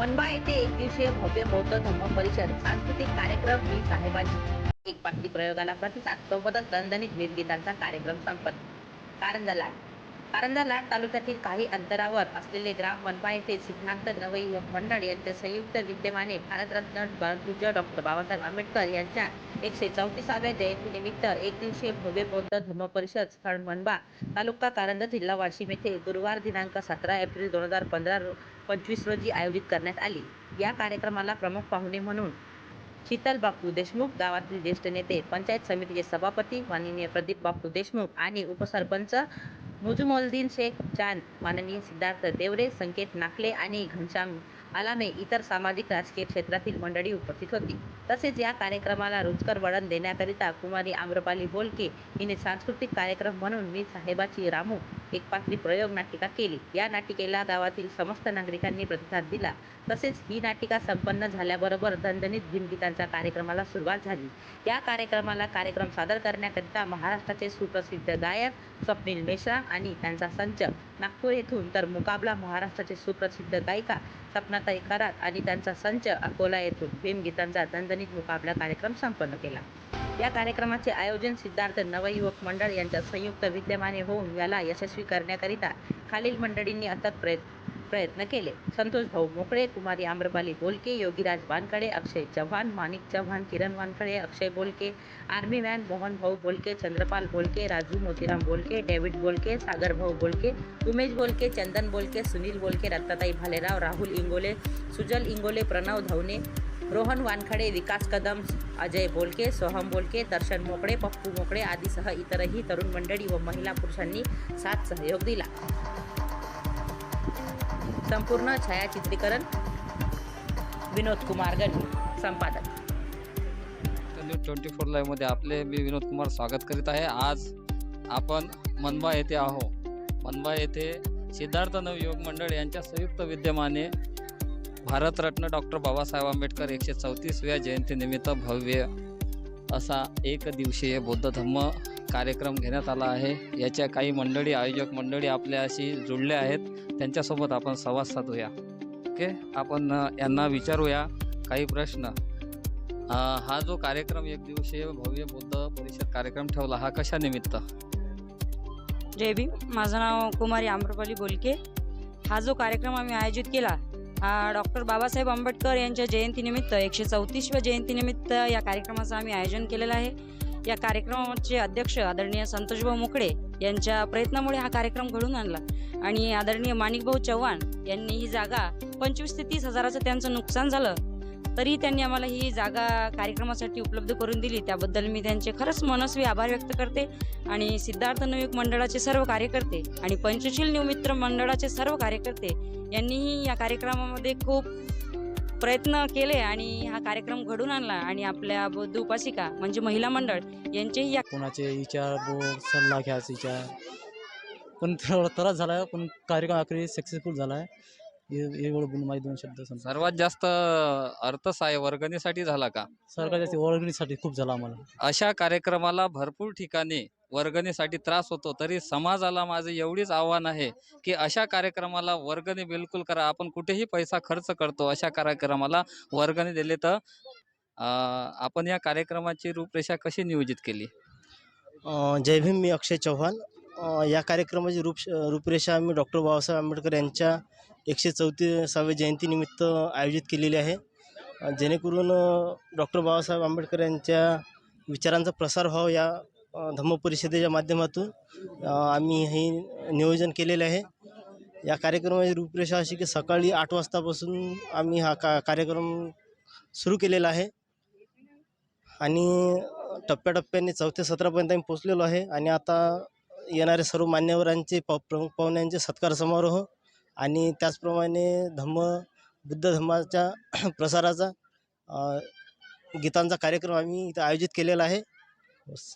मनबा येथे एकदिवशीय भव्य बौद्ध धम्म परिषद सांस्कृतिक कार्यक्रम मी साहेबांची एक पाठी प्रयोगाला प्रतिसाद सोबतच दणदणीत वीरगीतांचा कार्यक्रम संपत. कारंजा लाट कारंजा लाट तालुक्यातील काही अंतरावर असलेले ग्राम मनपा येथे सिद्धांत द्रवई मंडळ यांच्या संयुक्त विद्यमाने भारतरत्न डॉक्टर बाबासाहेब आंबेडकर यांच्या एकशे चौतीसाव्या जयंतीनिमित्त एक दिवसीय भव्य बौद्ध धर्म परिषद स्थळ मनबा तालुका कारंजा जिल्हा वाशिम येथे गुरुवार दिनांक सतरा एप्रिल दोन हजार पंधरा पंचवीस रोजी आयोजित करण्यात आली. या कार्यक्रमाला प्रमुख पाहुणे म्हणून शीतल बापू देशमुख गावातील ज्येष्ठ नेते पंचायत समितीचे सभापती माननीय प्रदीप बापू देशमुख आणि उपसरपंच मुजुमोलदीन शेख चांद माननीय सिद्धार्थ देवरे संकेत नाकले आणि घनश्याम आलामे इतर सामाजिक राजकीय क्षेत्रातील मंडळी उपस्थित होती. तसेच या कार्यक्रमाला रुचकर वळण देण्याकरिता कुमारी आम्रपाली बोलके हिने सांस्कृतिक कार्यक्रम म्हणून मी साहेबाची रामू एक पात्री प्रयोग नाटिका केली. या नाटिकेला गावातील समस्त नागरिकांनी प्रतिसाद दिला. तसेच ही नाटिका संपन्न झाल्याबरोबर दणदणीत भीमगीतांच्या कार्यक्रमाला सुरुवात झाली. या कार्यक्रमाला कार्यक्रम सादर करण्याकरिता महाराष्ट्राचे सुप्रसिद्ध गायक स्वप्नील मेश्राम आणि त्यांचा संच नागपूर येथून तर मुकाबला महाराष्ट्राचे सुप्रसिद्ध गायिका सपनाताई करात आणि त्यांचा संच अकोला येथून. भीमगीतांचा दणदणीत मुकाबला कार्यक्रम संपन्न केला. या कार्यक्रमाचे आयोजन सिद्धार्थ नवयुवक मंडळ यांच्या संयुक्त विद्यमाने होऊन याला यशस्वी करण्याकरिता खालील मंडळींनी अथक प्रयत्न प्रयत्न केले. संतोष भाऊ मोकळे कुमारी आम्रपाली बोलके योगीराज वानखळे अक्षय चव्हाण माणिक चव्हाण किरण वानखळे अक्षय बोलके आर्मी मॅन मोहन भाऊ बोलके चंद्रपाल बोलके राजू मोतीराम बोलके डेव्हिड बोलके सागर भाऊ बोलके उमेश बोलके चंदन बोलके सुनील बोलके रत्नाताई भालेराव राहुल इंगोले सुजल इंगोले प्रणव धवने रोहन वानखडे विकास कदम अजय बोलके सोहम बोलके दर्शन मोकळे पप्पू मोकळे आदीसह इतरही तरुण मंडळी व महिला पुरुषांनी साथ सहयोग दिला. संपूर्ण छायाचित्रीकरण विनोद कुमार गणी संपादक. न्यूज ट्वेंटी फोर लाईव्हमध्ये आपले मी विनोद कुमार स्वागत करीत आहे. आज आपण मनबा येथे आहो मनबा येथे सिद्धार्थ नवयोग मंडळ यांच्या संयुक्त विद्यमाने भारतरत्न डॉक्टर बाबासाहेब आंबेडकर एकशे चौतीसव्या जयंतीनिमित्त भव्य असा एक दिवसीय बौद्ध धम्म कार्यक्रम घेण्यात आला आहे. याच्या काही मंडळी आयोजक मंडळी आपल्याशी जुळले आहेत. त्यांच्यासोबत आपण संवाद साधूया. ओके? आपण यांना विचारूया काही प्रश्न. हा जो कार्यक्रम एक दिवसीय भव्य बुद्ध परिषद कार्यक्रम ठेवला हा कशा निमित्त जय भीम. माझं नाव कुमारी आम्रपाली बोलके. हा जो कार्यक्रम आम्ही आयोजित केला डॉक्टर बाबासाहेब आंबेडकर यांच्या जयंतीनिमित्त एकशे चौतीसव्या जयंतीनिमित्त या कार्यक्रमाचं आम्ही आयोजन केलेलं आहे. या कार्यक्रमाचे अध्यक्ष आदरणीय संतोषभाऊ मुकडे यांच्या प्रयत्नामुळे हा कार्यक्रम घडून आणला. आणि आदरणीय माणिकभाऊ चव्हाण यांनी ही जागा पंचवीस ते तीस हजाराचं त्यांचं नुकसान झालं. तरी त्यांनी आम्हाला ही जागा कार्यक्रमासाठी उपलब्ध करून दिली. त्याबद्दल मी त्यांचे खरंच मनस्वी आभार व्यक्त करते आणि सिद्धार्थ नवयुग मंडळाचे सर्व कार्यकर्ते आणि पंचशील निमित्र मंडळाचे सर्व कार्यकर्ते यांनीही या कार्यक्रमामध्ये खूप प्रयत्न केले आणि हा कार्यक्रम घडून आणला आणि आपल्या बौद्ध उपासिका म्हणजे महिला मंडळ यांचेही या कोणाचे विचार सल्ला घ्यायचा विचार. पण थोडा त्रास झाला आहे पण कार्यक्रम आखरी सक्सेसफुल झाला. आहे एवढं बोलून माझे दोन शब्द समजा सर्वात जास्त अर्थसहाय्य वर्गणीसाठी झाला का? सरकारच्या वर्गणीसाठी खूप झाला आम्हाला. अशा कार्यक्रमाला भरपूर ठिकाणी वर्गणीसाठी त्रास होतो तरी समाजाला माझं एवढीच आव्हान आहे की अशा कार्यक्रमाला वर्गणी बिलकुल करा. आपण कुठेही पैसा खर्च करतो अशा कार्यक्रमाला वर्गणी दिले तर आपण या कार्यक्रमाची रूपरेषा कशी नियोजित केली? जय भीम मी अक्षय चव्हाण. या कार्यक्रमाची रूप रूपरेषा आम्ही डॉक्टर बाबासाहेब आंबेडकर यांच्या एकशे चौतीसाव्या जयंतीनिमित्त आयोजित केलेली आहे. जेणेकरून डॉक्टर बाबासाहेब आंबेडकर यांच्या विचारांचा प्रसार व्हावा या धम्म परिषदेच्या माध्यमातून आम्ही हे नियोजन केलेले आहे. या कार्यक्रमाची रूपरेषा अशी की सकाळी आठ वाजतापासून आम्ही हा का कार्यक्रम सुरू केलेला आहे. आणि टप्प्याटप्प्याने चौथ्या सत्रापर्यंत आम्ही पोचलेलो आहे. आणि आता येणारे सर्व मान्यवरांचे प प्रमुख पाहुण्यांचे सत्कार समारोह आणि त्याचप्रमाणे धम्म बुद्ध धम्माच्या प्रसाराचा गीतांचा कार्यक्रम आम्ही इथं आयोजित केलेला आहे. बस.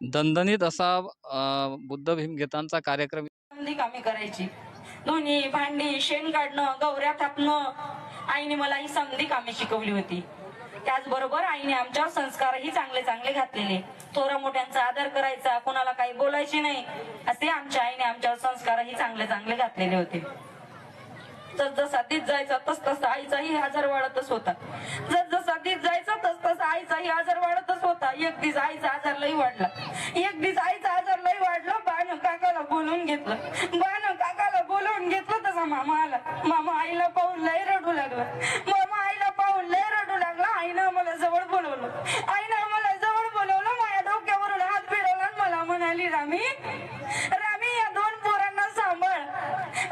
दणदणीत असा अं, बुद्ध भीमगीतांचा कार्यक्रम कामे करायची. दोन्ही भांडी शेण काढणं गौऱ्या थापणं. आईने मला ही संधी कामे शिकवली होती. त्याचबरोबर आईने आमच्यावर संस्कारही चांगले चांगले घातलेले. थोरा मोठ्यांचा आदर करायचा कोणाला काही बोलायचे नाही असे आमच्या आईने आमच्यावर संस्कारही चांगले चांगले घातलेले होते. जस जसा तीच जायचा तस तसा आईचाही आजार वाढतच होता. जस जसा तीच जायचा तस तसा आईचाही आजार वाढतच होता. एक दिवस आईचा आजार लई वाढला. एक दिवस आईचा आजार लई वाढला. बाण काकाला बोलवून घेतलं. बाण काकाला बोलवून घेतलं तसा मामा आला. मामा आईला पाहून लई रडू लागला मामा आईला पाहून लय रडू लागला आईनं मला जवळ बोलवलं आईनं मला जवळ बोलवलं माझ्या डोक्यावरून हात फिरवला आणि मला म्हणाली रामी या दोन पोरांना सांभाळ.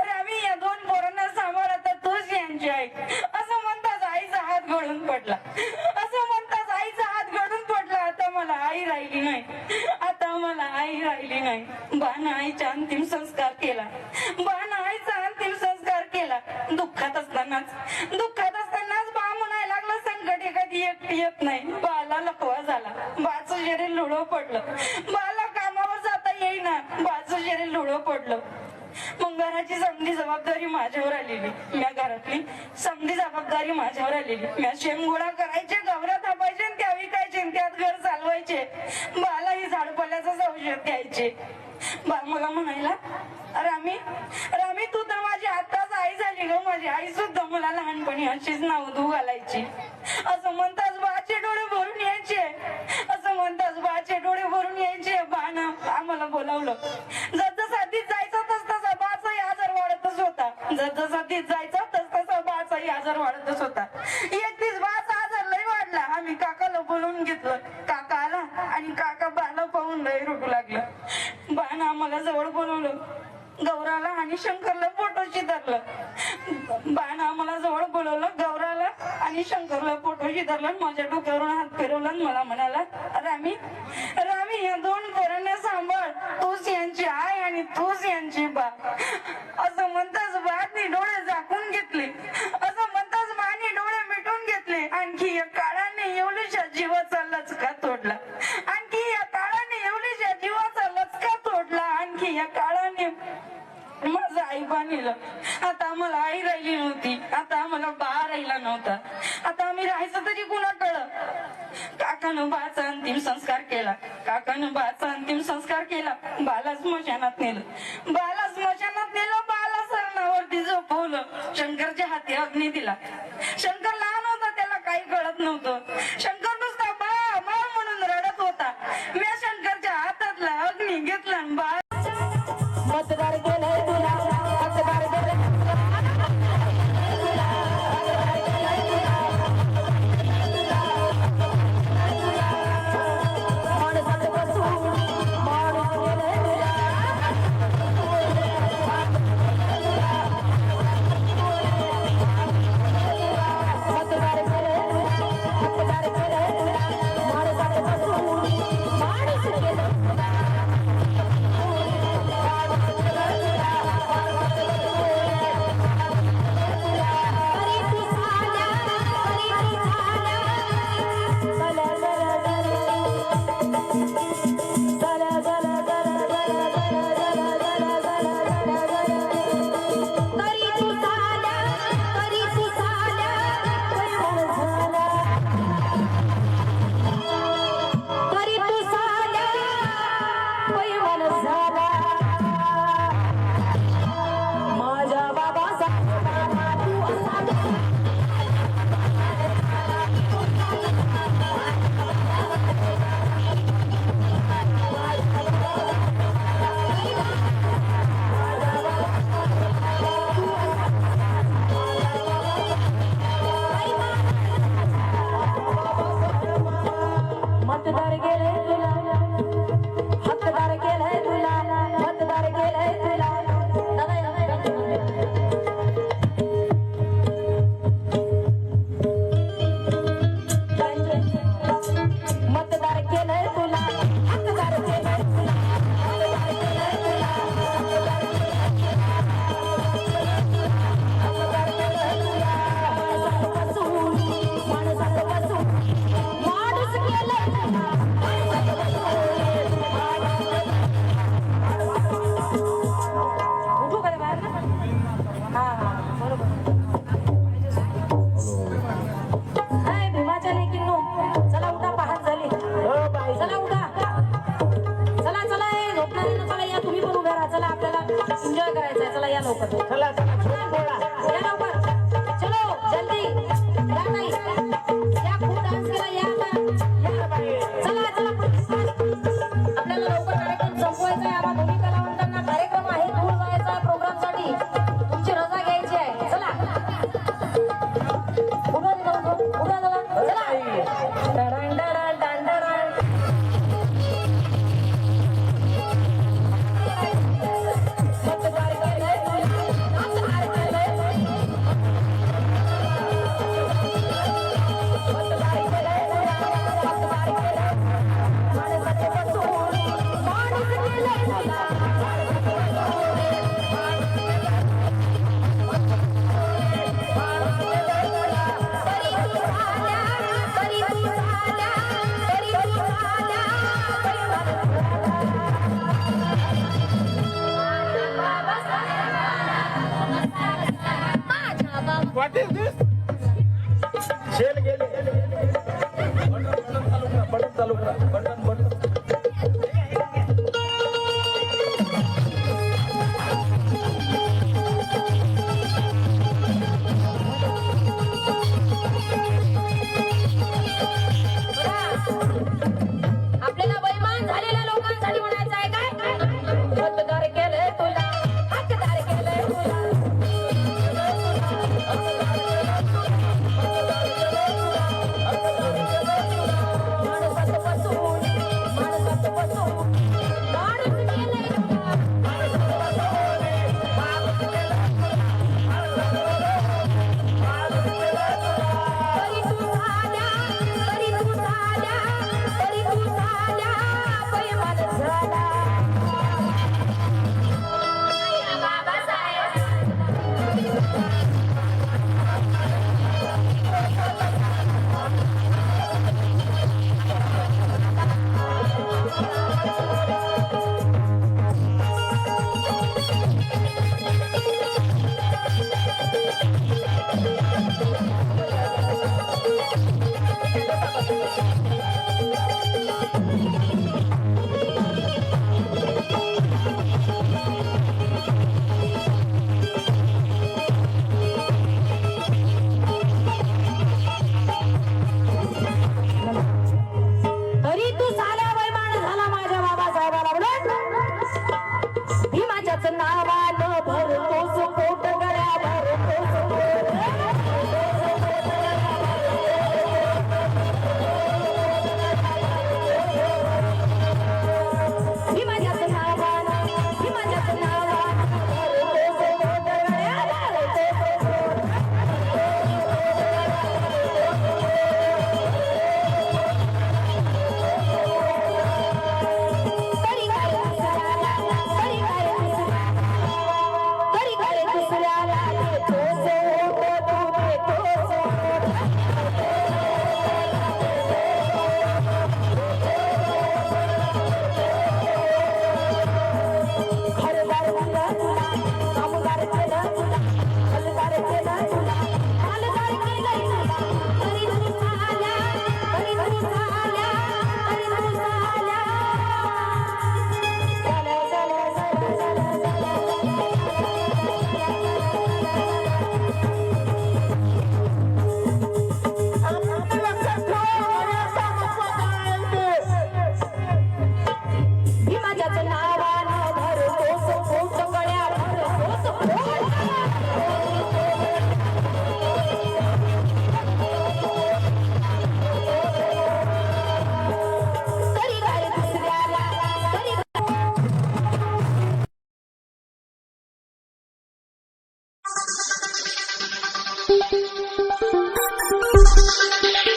रामी या दोन पोरांना सांभाळ आता तूच यांची ऐक असं म्हणताच आईचा हात गळून पडला. असं म्हणताच आईचा हात गळून पडला आता मला आई राहिली नाही. आता मला आई राहिली नाही. बाण आईचा अंतिम संस्कार केला. बाण आईचा अंतिम संस्कार केला. दुःखात असतानाच. दुःखात असतानाच बा म्हणायला लागला संकट एखादी एकटी येत नाही. बाला लकवा झाला. बाचं शरीर लुळं पडलं. बाला वगैरे शरीर लुळं पडलं. मग घराची समधी जबाबदारी माझ्यावर आलेली. म्या घरातली समधी जबाबदारी माझ्यावर आलेली. म्या शेम गोळा करायचे गवऱ्या थापायचे आणि त्या विकायचे त्यात घर चालवायचे. बाला ही झाडपाल्याचं औषध द्यायचे बा मला म्हणायला रामी रामी तू तर माझी आता आई झाली ग माझी. आई सुद्धा मला लहानपणी अशीच नाव धू घालायची. असं म्हणताच बाचे डोळे भरून यायचे. असं म्हणताच बाचे डोळे भरून यायचे. बाण आम्हाला बोलावलं. जसजसा तीच जायचं तस तसा बाचाही आजार वाढतच होता. जसजसा तीच जायचा तस तसा बाचाही आजार वाढतच होता. एकतीस बाचा आजार लय वाढला. आम्ही काकाला बोलवून घेतलं. काका आला आणि काका बाला पाहून लय रडू लागलं. बाण आम्हाला जवळ बोलवलं. गौराला आणि शंकरला फोटोशी धरलं. बाण आम्हाला जवळ बोलवलं गौराला आणि शंकरला फोटोशी धरलं माझ्या डोक्यावरून हात फिरवला मला म्हणाला रामी रामी या दोन पोरांना सांभाळ. तूच यांची आई आणि तूच यांची बा असं म्हणताच बानी डोळे झाकून घेतले असं म्हणताच बानी डोळे मिटून घेतले आणखी या काळाने एवढ्याशा जीवाचा लचका तोडला आणखी या काळाने एवढ्याशा जीवाचा लचका तोडला आणखी या काळाने माझं आई बांधलेलं आता आम्हाला आई राहिली नव्हती आता आम्हाला बा राहिला नव्हता आता आम्ही राहायचं तरी कुणाकडं काकानं अंतिम संस्कार केला. काकानं बाचा अंतिम संस्कार केला. बाला स्मशानात नेलं. बाला स्मशानात नेलं बाला सरणावरती झोपवलं. शंकरच्या हाती अग्नी दिला. शंकर लहान होता त्याला काही कळत नव्हतं. शंकर नुसता बा म्हणून रडत होता. मी शंकरच्या हातातला अग्नी घेतला आणि बा ¿verdad?